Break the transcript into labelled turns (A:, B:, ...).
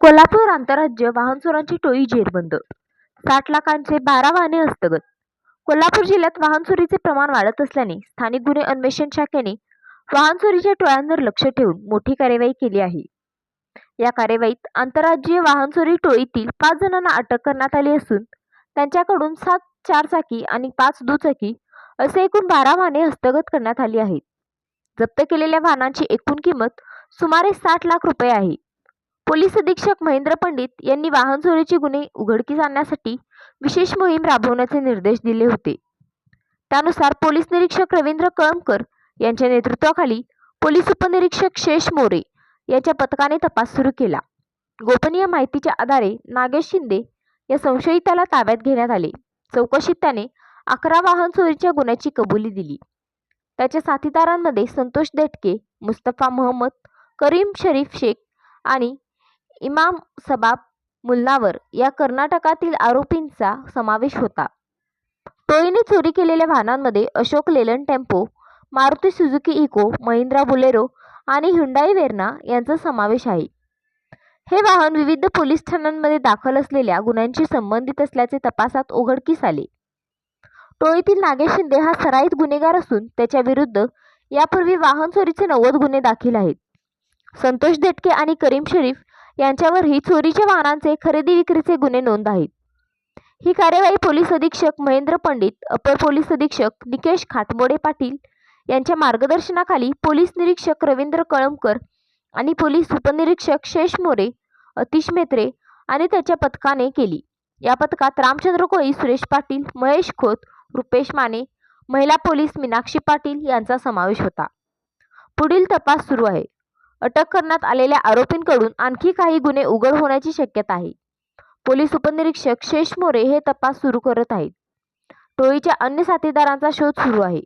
A: कोल्हापूर आंतरराज्य वाहन चोरांची टोळी जेरबंद. साठ लाखांचे बारा वाहने हस्तगत कोल्हापूर जिल्ह्यात वाहन चोरीचे प्रमाण वाढत असल्याने स्थानिक गुन्हे अन्वेषण शाखेने वाहन चोरीच्या टोळ्यांवर लक्ष ठेवून मोठी कार्यवाही केली आहे. या कार्यवाहीत आंतरराज्यीय वाहन चोरी टोळीतील पाच जणांना अटक करण्यात आली असून त्यांच्याकडून सात चारचाकी आणि पाच दुचाकी असे एकूण बारा वाहने हस्तगत करण्यात आली आहेत. जप्त केलेल्या वाहनांची एकूण किंमत सुमारे साठ लाख रुपये आहे. पोलीस अधीक्षक महेंद्र पंडित यांनी वाहन चोरीचे गुन्हे उघडकीस आणण्यासाठी विशेष मोहीम राबवण्याचे निर्देश दिले होते. त्यानुसार पोलीस निरीक्षक रवींद्र कळमकर यांच्या नेतृत्वाखाली पोलीस उपनिरीक्षक शेष मोरे यांच्या पथकाने तपास सुरू केला. गोपनीय माहितीच्या आधारे नागेश शिंदे या संशयिताला ताब्यात घेण्यात आले. चौकशीत त्याने अकरा वाहन चोरीच्या गुन्ह्याची कबुली दिली. त्याच्या साथीदारांमध्ये संतोष देटके मुस्तफा मोहम्मद करीम शरीफ शेख आणि इमाम सबाब मुल्लावर या कर्नाटकातील आरोपींचा समावेश होता. टोळीने चोरी केलेल्या वाहनांमध्ये Ashok Leyland tempo Maruti Suzuki Eco Mahindra Bolero आणि हुंडाई वेर्ना यांचा समावेश आहे. हे वाहन विविध पोलीस ठाण्यांमध्ये दाखल असलेल्या गुन्ह्यांशी संबंधित असल्याचे तपासात उघडकीस आले. टोळीतील नागेश शिंदे हा सराईत गुन्हेगार असून त्याच्या विरुद्ध यापूर्वी वाहन चोरीचे नव्वद गुन्हे दाखल आहेत. संतोष देटके आणि करीम शरीफ यांच्यावरही चोरीच्या वाहनांचे खरेदी विक्रीचे गुन्हे नोंद आहेत. ही कार्यवाही पोलीस अधीक्षक महेंद्र पंडित अपर पोलीस अधीक्षक निकेश खाटमोडे पाटील यांच्या मार्गदर्शनाखाली पोलीस निरीक्षक रवींद्र कळमकर आणि पोलीस उपनिरीक्षक शेष मोरे अतिश मेत्रे आणि त्याच्या पथकाने केली. या पथकात रामचंद्र कोळी सुरेश पाटील महेश खोत रुपेश माने महिला पोलीस मीनाक्षी पाटील यांचा समावेश होता. पुढील तपास सुरू आहे. अटक करण्यात आलेल्या आरोपींकडून आणखी काही गुन्हे उघड होण्याची शक्यता आहे. पोलीस उपनिरीक्षक शेष मोरे हे तपास सुरू करत आहेत. टोळीच्या अन्य साथीदारांचा शोध सुरू आहे.